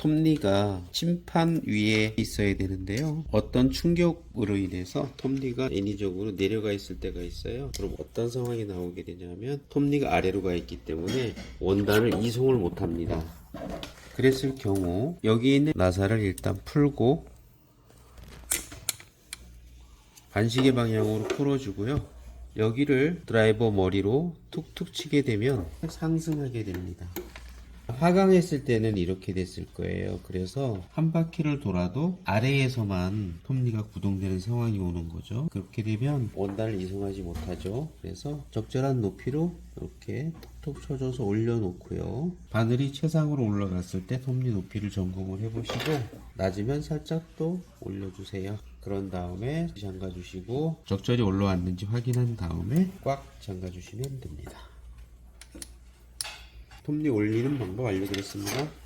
톱니가 침판 위에 있어야 되는데요. 어떤 충격으로 인해서 톱니가 인위적으로 내려가 있을 때가 있어요. 그럼 어떤 상황이 나오게 되냐면 톱니가 아래로 가 있기 때문에 원단을 이송을 못 합니다. 그랬을 경우 여기 있는 나사를 일단 풀고 반시계 방향으로 풀어주고요. 여기를 드라이버 머리로 툭툭 치게 되면 상승하게 됩니다. 하강했을 때는 이렇게 됐을 거예요. 그래서 한 바퀴를 돌아도 아래에서만 톱니가 구동되는 상황이 오는 거죠. 그렇게 되면 원단을 이송하지 못하죠. 그래서 적절한 높이로 이렇게 톡톡 쳐줘서 올려놓고요. 바늘이 최상으로 올라갔을 때 톱니 높이를 점검을 해보시고 낮으면 살짝 또 올려주세요. 그런 다음에 잠가주시고 적절히 올라왔는지 확인한 다음에 꽉 잠가주시면 됩니다. 톱니 올리는 방법 알려드렸습니다.